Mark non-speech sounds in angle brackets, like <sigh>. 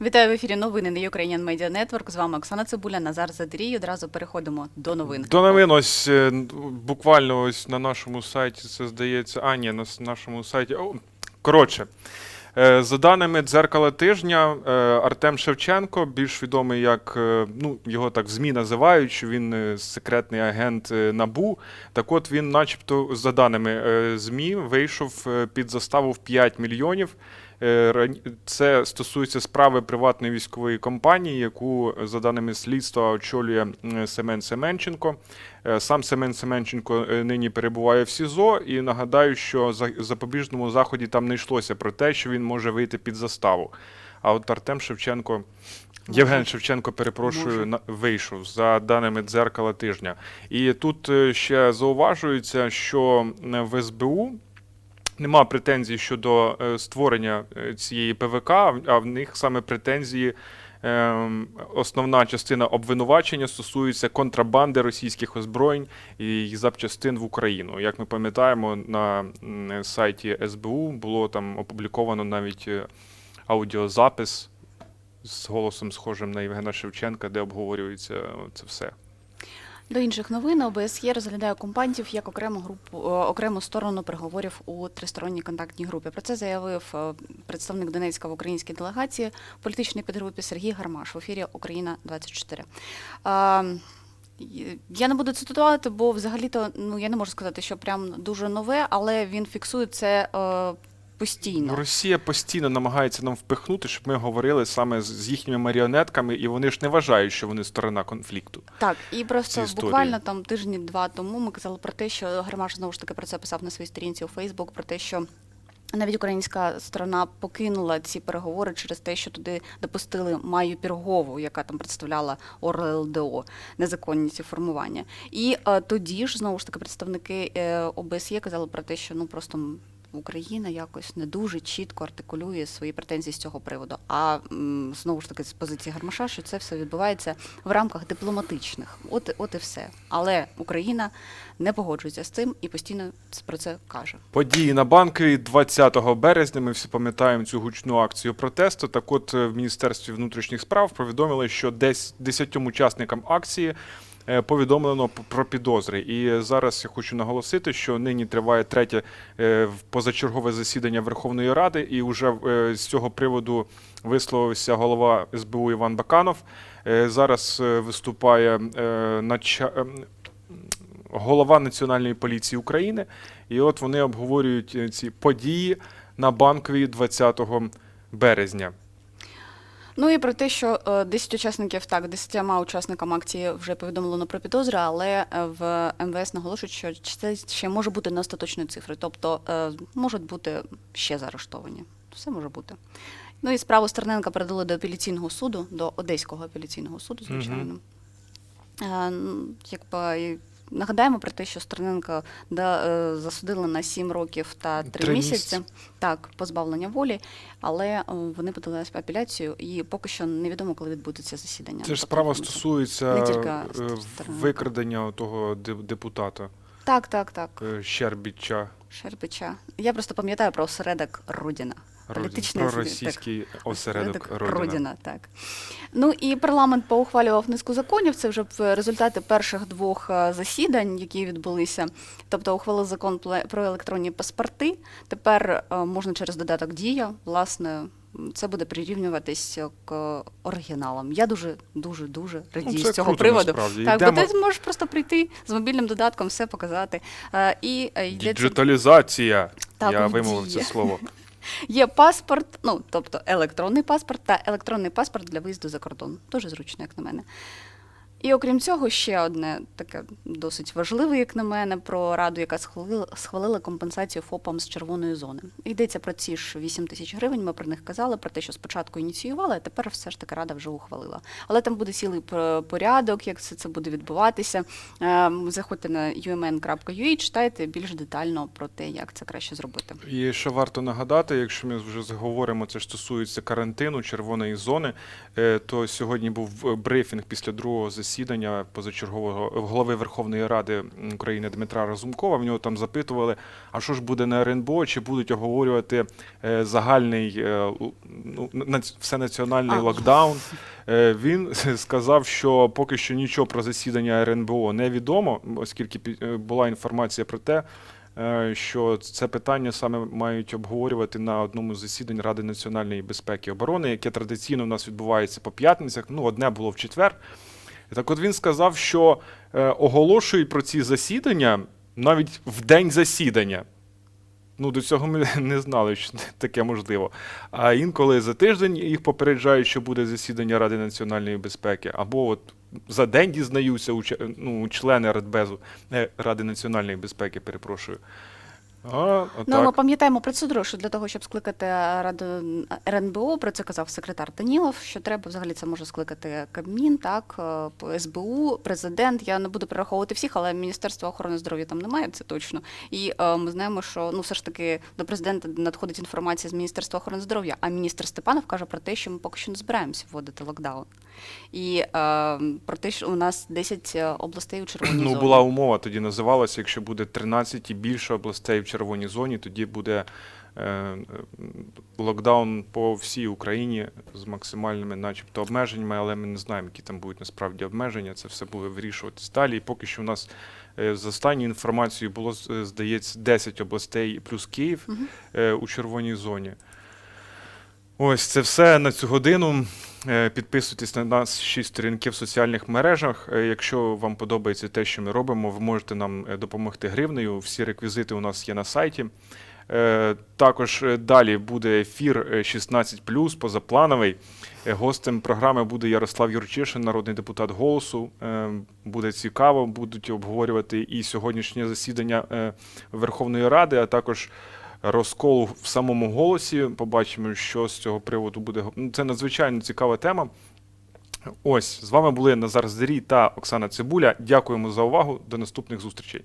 Вітаю в ефірі новини на Ukrainian Media Network. З вами Оксана Цибуля, Назар Задерій. Одразу переходимо до новин. До новин ось е, буквально ось на нашому сайті це здається. А, ні, на нашому сайті. О, коротше. е, За даними дзеркала тижня, е, Артем Шевченко, більш відомий як ну його так в ЗМІ називають, він секретний агент НАБУ. Так от він, начебто, за даними ЗМІ, вийшов під заставу в 5 мільйонів. Е, Це стосується справи приватної військової компанії, яку, за даними слідства, очолює Семен Семенченко. Е, Сам Семен Семенченко е, нині перебуває в СІЗО, і нагадаю, що за запобіжному заході там не йшлося про те, що він може вийти під заставу. А от Артем Шевченко, Євген Шевченко, перепрошую, Може. вийшов за даними дзеркала тижня. І тут ще зауважується, що в СБУ нема претензій щодо е, створення е, цієї ПВК, а в них саме претензії. ем, Основна частина обвинувачення стосується контрабанди російських озброєнь і запчастин в Україну. Як ми пам'ятаємо, на сайті СБУ було там опубліковано навіть е, аудіозапис з голосом схожим на Євгена Шевченка, де обговорюється це все. До інших новин ОБСЄ розглядає окупантів як окрему групу е, окрему сторону переговорів у тристоронній контактній групі. Про це заявив е, представник Донецька в українській делегації політичної підгрупі Сергій Гармаш в ефірі Україна 24 А, Я не буду цитувати, бо взагалі-то ну я не можу сказати, що прям дуже нове, але він фіксує це е, постійно. Росія постійно намагається нам впихнути, щоб ми говорили саме з- їхніми маріонетками, і вони ж не вважають, що вони сторона конфлікту. Так, і просто буквально там тижні два тому ми казали про те, що Гармаш знову ж таки про це писав на своїй сторінці у Фейсбук, про те, що. Навіть українська сторона покинула ці переговори через те, що туди допустили Маю Піргову, яка там представляла ОРЛДО, незаконні ці формування. І е, тоді ж знову ж таки представники е, ОБСЄ казали про те, що ну просто Україна якось не дуже чітко артикулює свої претензії з цього приводу. А знову ж таки з позиції Гармаша, що це все відбувається в рамках дипломатичних. От, от і все. Але Україна не погоджується з цим і постійно про це каже. Події на банки 20 березня. Ми всі пам'ятаємо цю гучну акцію протесту. Так, от е, в Міністерстві внутрішніх справ повідомили, що десь 10 учасникам акції. Е, Повідомлено про підозри, і зараз я хочу наголосити, що нині триває третє е, позачергове засідання Верховної Ради, і вже е, з цього приводу висловився голова СБУ Іван Баканов. Зараз виступає ем, голова Національної поліції України, і от вони обговорюють ці події на банковій 20 березня. Ну і про те, що е, 10 учасників, так, 10 учасникам акції вже повідомлено про підозри, але е, в МВС наголошують, що це ще може бути не остаточною цифрою, тобто е, можуть бути ще заарештовані. Все може бути. Ну і справу Стерненка передали до апеляційного суду, до Одеського апеляційного суду, звичайно. Е, н- Якби нагадаємо про те, що Стерненка е, засудили на 7 років та 3, Три місяці. місяці. Так, позбавлення волі, але е, вони подали апеляцію, і поки що невідомо, коли відбудеться засідання. Це ж Тобто, справа стосується не тільки е, викрадення того депутата Так, так, так. Щербіча. Шербича. Я просто пам'ятаю про осередок Родіна. Політичний російський осередок Родина. Родіна, так. Ну і парламент поухвалював низку законів. Це вже в результати перших двох е, засідань, які відбулися. Тобто ухвалив закон про електронні паспорти. Тепер е, можна через додаток Дія, власне. Це буде прирівнюватись к оригіналам. Я дуже, дуже, дуже радію Ну, з цього круто, приводу. насправді. Так, Йдемо- бо ти зможеш просто прийти з мобільним додатком, все показати. Е, І е, йдеться Діджиталізація. Так, Я вимовив це слово. <laughs> Є паспорт, ну тобто електронний паспорт та електронний паспорт для виїзду за кордон. Дуже зручно, як на мене. І окрім цього, ще одне таке досить важливе, як на мене, про раду, яка схвалила, схвалила компенсацію ФОПам з червоної зони. Йдеться про ці ж 8 тисяч гривень. Ми про них казали, про те, що спочатку ініціювали, а тепер все ж таки рада вже ухвалила. Але там буде цілий порядок, як все це буде відбуватися. Ем, Заходьте на umn.ua, читайте більш детально про те, як це краще зробити. І що варто нагадати, якщо ми вже заговоримо, це стосується карантину червоної зони, е, то сьогодні був е, брифінг після другого засідання засідання позачергового голови Верховної Ради України Дмитра Разумкова. В нього там запитували, а що ж буде на РНБО, чи будуть обговорювати е, загальний е, ну, нац- всенаціональний А. локдаун. Е, Він <laughs> сказав, що поки що нічого про засідання РНБО не відомо, оскільки е, була інформація про те, е, що це питання саме мають обговорювати на одному з засідань Ради національної безпеки і оборони, яке традиційно у нас відбувається по п'ятницях. Ну, одне було в четвер. Так от він сказав, що е, оголошують про ці засідання навіть в день засідання. Ну, до цього ми <laughs> не знали, що таке можливо. А інколи за тиждень їх попереджають, що буде засідання Ради національної безпеки, або от за день дізнаються ну, члени Радбезу, е, Ради національної безпеки, перепрошую. А, Ну, ми пам'ятаємо процедуру, що для того, щоб скликати Раду РНБО, про це казав секретар Данілов, що треба взагалі це може скликати Кабмін, так, е, СБУ, президент. Я не буду перераховувати всіх, але Міністерства охорони здоров'я там немає, це точно. І е, ми знаємо, що ну все ж таки до президента надходить інформація з Міністерства охорони здоров'я, а міністр Степанов каже про те, що ми поки що не збираємося вводити локдаун. І е, про те, що у нас 10 областей у червоній Ну, зоні. була умова, тоді називалася, якщо буде 13 і більше областей в червоній зоні, тоді буде е, е, локдаун по всій Україні з максимальними, начебто, обмеженнями, але ми не знаємо, які там будуть насправді обмеження. Це все буде вирішуватись далі. І поки що у нас за з останньою інформацією було, е, здається, 10 областей плюс Київ е, у червоній зоні. Ось це все на цю годину. Е, Підписуйтесь на нас шість сторінки в соціальних мережах. Е, Якщо вам подобається те, що ми робимо, ви можете нам е, допомогти гривнею. Всі реквізити у нас є на сайті. Також далі буде ефір е, 16+, позаплановий. Гостем програми буде Ярослав Юрчишин, народний депутат голосу. Буде цікаво, будуть обговорювати і сьогоднішнє засідання Верховної Ради, а також розкол в самому голосі. Побачимо, що з цього приводу буде. Ну, Це надзвичайно цікава тема. Ось з вами були Назар Зирій та Оксана Цибуля. Дякуємо за увагу. До наступних зустрічей.